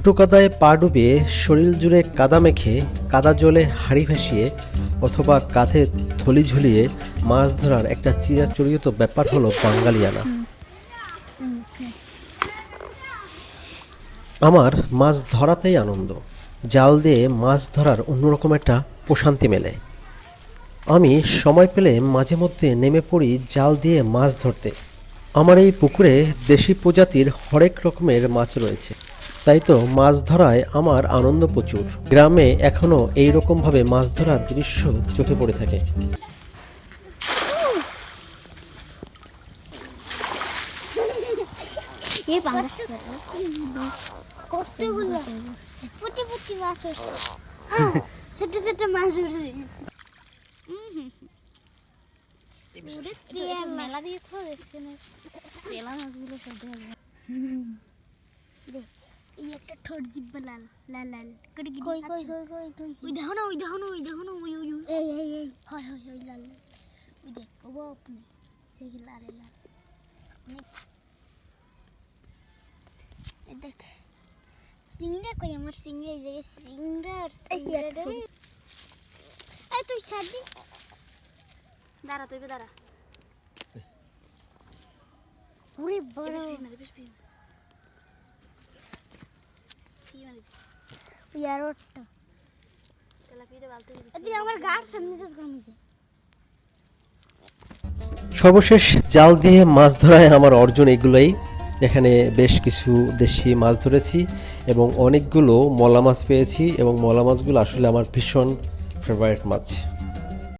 হাঁটু কাদায় পা ডুবিয়ে শরীর জুড়ে কাদা মেখে কাদা জলে হাড়ি ভাসিয়ে অথবা কাঁধে থলি ঝুলিয়ে মাছ ধরার একটা চিরাচরিত ব্যাপার হলো বাঙালিয়ানা আমার মাছ ধরাতেই আনন্দ। জাল দিয়ে মাছ ধরার অন্যরকম একটা প্রশান্তি মেলে। আমি সময় পেলে মাঝে মধ্যে নেমে পড়ি জাল দিয়ে মাছ ধরতে। আমার এই পুকুরে দেশি প্রজাতির হরেক রকমের মাছ রয়েছে। তাই তো মাছ ধরায় আমার আনন্দ প্রচুর। গ্রামে এখনও এই রকমভাবে মাছ ধরার দৃশ্য চোখে পড়ে থাকে। হচ্ছে। ছোট ছোট মাছ মেলা দিয়ে তো তেলা মাছগুলো সব এই একটা ঠোঁট জিব্বা লাল লাল লাল। করে কি কই কই কই কই কই ওই দেখো না ওই দেখো না ওই দেখো না ওই ওই ওই। এই এই এই। হয় হয় হয় লাল লাল। ওই দেখ ও আপনি। দেখি লাল লাল। অনেক। দেখ। সিংড়া কই? আমার সিংড়া এই জায়গায় সিংড়া আর সিংড়া তুই ছাড় দি দাঁড়া তুই দাঁড়া। ওরে বড় সর্বশেষ জাল দিয়ে মাছ ধরায় আমার অর্জন এগুলোই। এখানে বেশ কিছু দেশি মাছ ধরেছি এবং অনেকগুলো মলা মাছ পেয়েছি এবং মলা মাছগুলো আসলে আমার ভীষণ ফেভারিট মাছ।